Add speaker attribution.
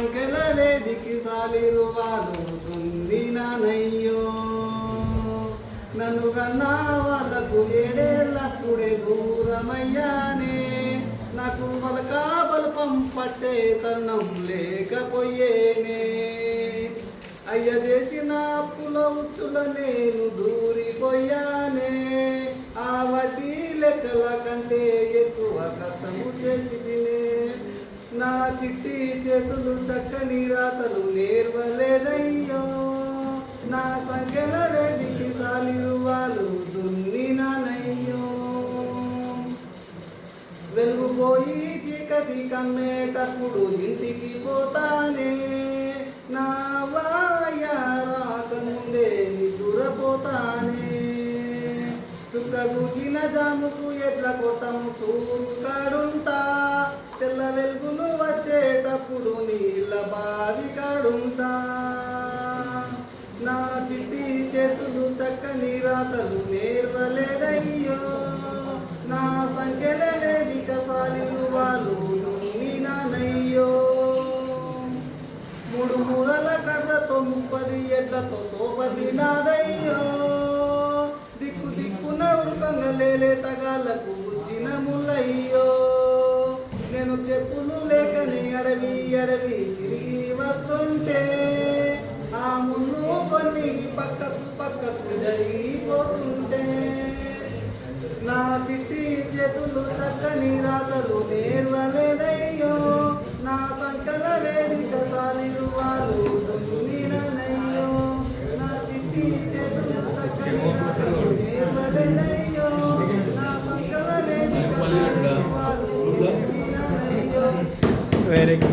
Speaker 1: సంఖ్యల వేదికి సాలిరువాలు దున్నినయ్యో నన్ను కన్నా వాళ్ళకు ఏడేళ్ళప్పుడే దూరమయ్యానే. నాకు వలక బల్పం పట్టే తరుణం లేకపోయేనే. అయ్య చేసిన అప్పుల ఉచ్చుల నేను దూరిపోయానే. ఆ వడ్డీ లెక్కల కంటే ఎక్కువ కష్టము చేసి తినే నా చిట్టి చేతులు చక్కని రాతలు నేర్వలేదయ్యో. నా సంఖ్యల వేదికి సాలిరువాలు దున్నినయ్యో వెలుగుపోయి చీకటి కమ్మేటప్పుడు ఇంటికి పోతానే. నా వాయ రాకముందే నిదురపోతానే చుక్క గుగిన జాముకు ఎట్ల కొట్టము సూరుకాడుంటా తెల్ల వెలుగులు వచ్చేటప్పుడు నీళ్ళ బావి కాడుంటా. నా చిట్టి చేతులు చక్కని రాతలు నేర్వలేదయ్యో. నా సంఖ్యలేది కసాలి సాలిరువాలు నానయ్యో మూడు మూలల కర్రతో ముప్పది ఎడ్లతో సోపది నాదయ్యో దిక్కు దిక్కున ఉరుకంగా లేలే తగాలకు చెప్పులు లేకని అడవి అడవి తిరిగి వస్తుంటే ఆ ముళ్ళు కొన్ని పక్కకు పక్కకు జరిగిపోతుంటే నా చిట్టి చేతులు చక్కని రాతలు నేర్వలే వేదిక